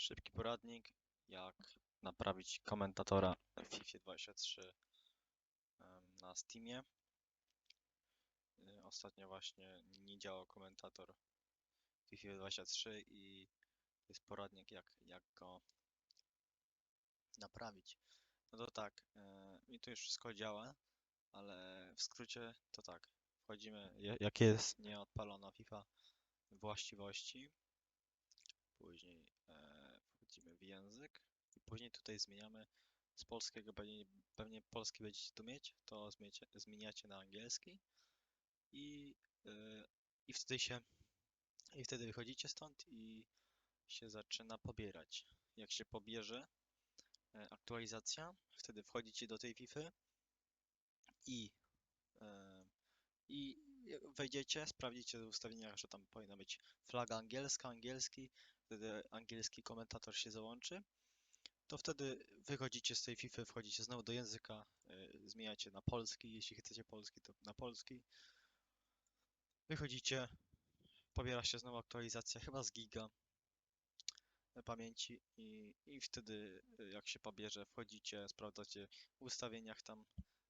Szybki poradnik, jak naprawić komentatora FIFA 23 em, na Steamie. Y, Ostatnio właśnie nie działał komentator FIFA 23 i jest poradnik, jak, jak go naprawić. No to tak, y, mi tu już wszystko działa, ale w skrócie to tak. Wchodzimy, jak jest nieodpalona FIFA, właściwości. Później e, język i później tutaj zmieniamy z polskiego, pewnie, pewnie polski będziecie tu mieć, to zmieniacie, zmieniacie na angielski i, e, i wtedy się i wtedy wychodzicie stąd i się zaczyna pobierać. Jak się pobierze e, aktualizacja, wtedy wchodzicie do tej FIFA i, e, i wejdziecie, sprawdzicie w ustawieniach, że tam powinna być flaga angielska, angielski, wtedy angielski komentator się załączy, to wtedy wychodzicie z tej FIFA, wchodzicie znowu do języka, y, zmieniacie na polski, jeśli chcecie polski, to na polski. Wychodzicie, pobiera się znowu aktualizacja, chyba z giga y, pamięci i, i wtedy y, jak się pobierze, wchodzicie, sprawdzacie w ustawieniach tam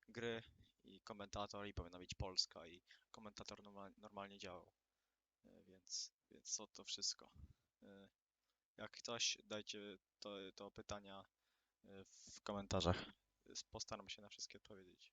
gry i komentator i powinna być polska i komentator norma- normalnie działał. Więc, więc to to wszystko. Jak ktoś, dajcie to, to pytania y, w komentarzach. Postaram się na wszystkie odpowiedzieć.